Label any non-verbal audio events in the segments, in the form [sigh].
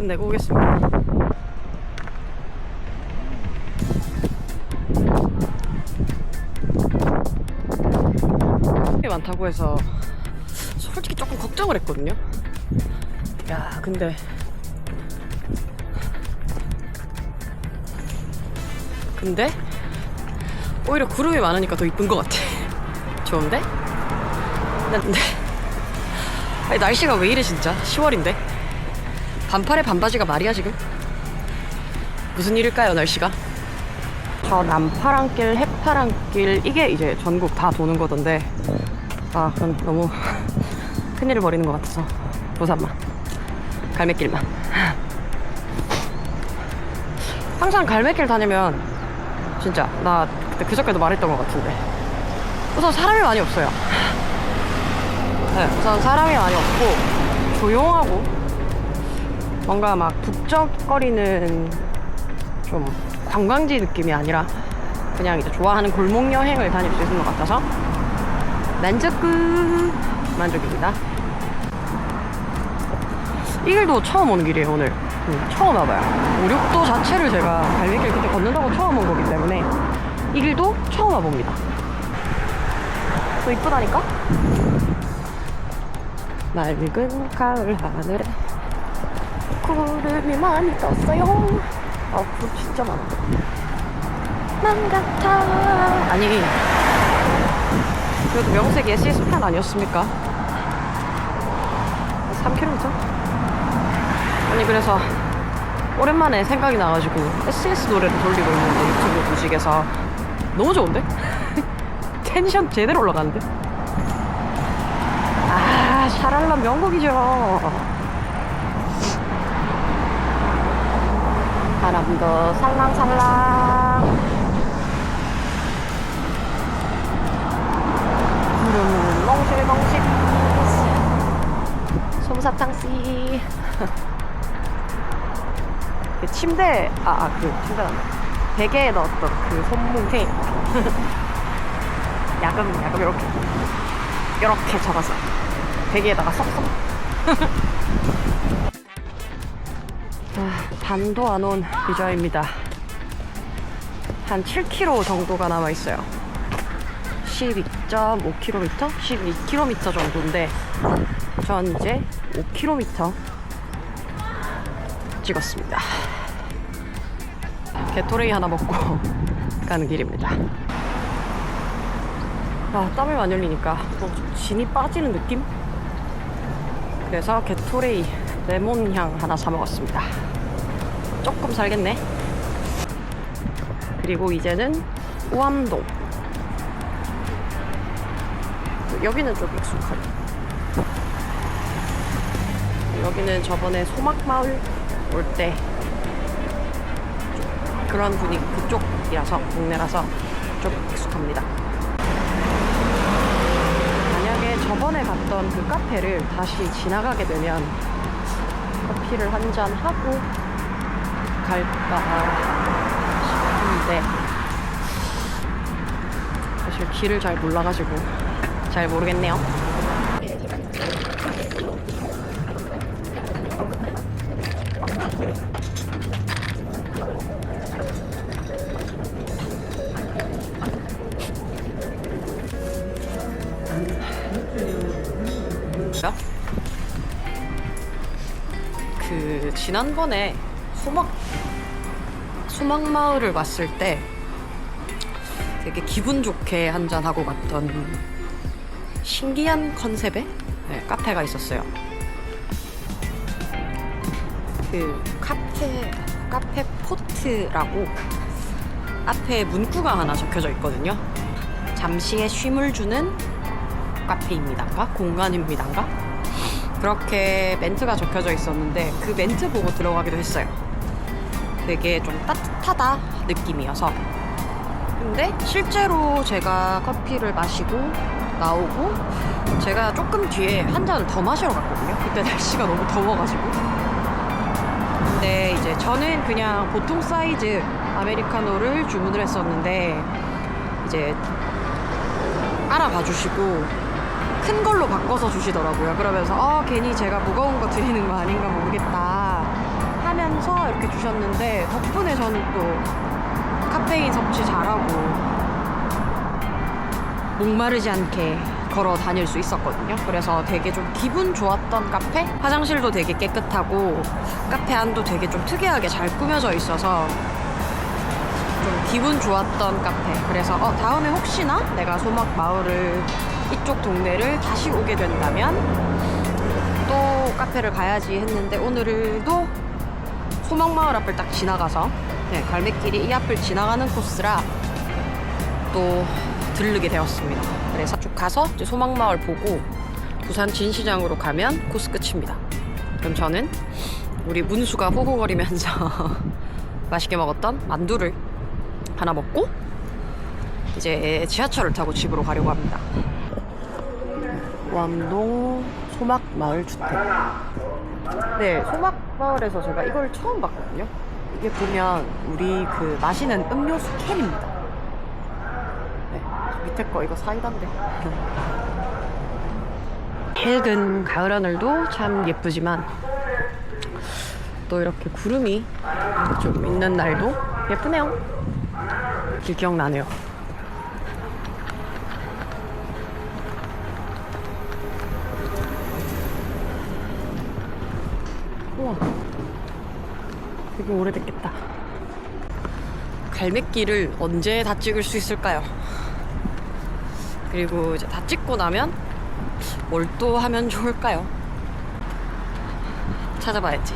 1 끝내고 오겠습니다. 게 많다고 해서 솔직히 조금 걱정을 했거든요. 야, 근데 근데 오히려 구름이 많으니까 더 이쁜 것 같아. [laughs] 좋은데? 근데 아니, 날씨가 왜 이래 진짜? 10월인데 반팔에 반바지가 말이야 지금? 무슨 일일까요 날씨가? 저 남파랑길, 해파랑길 이게 이제 전국 다 도는 거던데. 아 그건 너무 [laughs] 큰일을 벌이는 것 같아서. 부산만 갈매길만. 항상 갈매길 다니면 진짜 나 그때 그저께도 말했던 것 같은데. 우선 사람이 많이 없어요. 네, 우선 사람이 많이 없고 조용하고 뭔가 막 북적거리는 좀 관광지 느낌이 아니라 그냥 이제 좋아하는 골목 여행을 다닐 수 있는 것 같아서 만족 만족입니다. 이 길도 처음 오는 길이에요 오늘 음, 처음 와봐요 오륙도 자체를 제가 갈매길 그때 걷는다고 처음 온 거기 때문에 이 길도 처음 와봅니다 또 이쁘다니까? 맑은 가을 하늘에 구름이 많이 떴어요 아 구름 진짜 많아 맘 같아 아니 그래도 명색 SES 판 아니었습니까? 3km? 아니 그래서 오랜만에 생각이 나가지고 SES 노래를 돌리고 있는데 유튜브 부식에서 너무 좋은데? [laughs] 텐션 제대로 올라가는데? 아 샤랄라 명곡이죠 바람도 살랑살랑. 구름은 멍실멍실. 솜사탕씨. [laughs] 그 침대 아 그 침대란다 베개에 넣었던 그 손뭉태. [laughs] 야금 야금 이렇게. 이렇게 잡아서 베개에다가 쏙쏙 [laughs] 아, 반도 안 온 비저입니다 한 7km 정도가 남아 있어요 12.5km, 12km 정도인데 전 이제 5km 찍었습니다. 게토레이 하나 먹고 [laughs] 가는 길입니다. 아, 땀을 많이 흘리니까 뭐좀 진이 빠지는 느낌? 그래서 게토레이 레몬향 하나 사 먹었습니다. 조금 살겠네. 그리고 이제는 우암동 여기는 좀 익숙하네. 여기는 저번에 소막마을 올 때 그런 분위기 그쪽이라서 동네라서 좀 익숙합니다. 만약에 저번에 갔던 그 카페를 다시 지나가게 되면 커피를 한 잔 하고 갈까 싶은데 사실 길을 잘 몰라가지고 잘 모르겠네요. 그 지난번에 소막 소막마을을 왔을 때 되게 기분 좋게 한잔 하고 갔던 신기한 컨셉의 네, 카페가 있었어요. 그 카페 카페 포트라고 앞에 문구가 하나 적혀져 있거든요. 잠시의 쉼을 주는 카페입니다가 공간입니다가 그렇게 멘트가 적혀져 있었는데 그 멘트 보고 들어가기도 했어요. 되게 좀 따뜻하다 느낌이어서 근데 실제로 제가 커피를 마시고 나오고 제가 조금 뒤에 한 잔을 더 마시러 갔거든요. 그때 날씨가 너무 더워가지고. 근데 이제 저는 그냥 보통 사이즈 아메리카노를 주문을 했었는데 이제 알아봐 주시고 큰 걸로 바꿔서 주시더라고요. 그러면서 어, 괜히 제가 무거운 거 드리는 거 아닌가 모르겠다 이렇게 주셨는데 덕분에 저는 또 카페인 섭취 잘하고 목마르지 않게 걸어 다닐 수 있었거든요. 그래서 되게 좀 기분 좋았던 카페? 화장실도 되게 깨끗하고 카페 안도 되게 좀 특이하게 잘 꾸며져 있어서 좀 기분 좋았던 카페. 그래서 어, 다음에 혹시나 내가 소막 마을을 이쪽 동네를 다시 오게 된다면 또 카페를 가야지 했는데 오늘도 소막 마을 앞을 딱 지나가서 네, 갈매길이 이 앞을 지나가는 코스라 또 들르게 되었습니다. 그래서 쭉 가서 이제 소막 마을 보고 부산 진시장으로 가면 코스 끝입니다. 그럼 저는 우리 문수가 호호거리면서 [laughs] 맛있게 먹었던 만두를 하나 먹고 이제 지하철을 타고 집으로 가려고 합니다. 완동 소막 마을 주택. 네, 소막 마을에서 제가 이걸 처음 봤거든요. 이게 보면 우리 그 마시는 음료수 캔입니다. 네, 밑에 거 이거 사이다인데. 밝은 가을 하늘도 참 예쁘지만 또 이렇게 구름이 좀 있는 날도 예쁘네요. 길 기억나네요. 우와. 되게 오래됐겠다. 갈매길을 언제 다 찍을 수 있을까요? 그리고 이제 다 찍고 나면 뭘 또 하면 좋을까요? 찾아봐야지.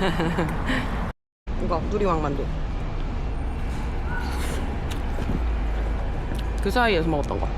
[laughs] 이거 누리왕만두. 그 사이에서 먹었던 거.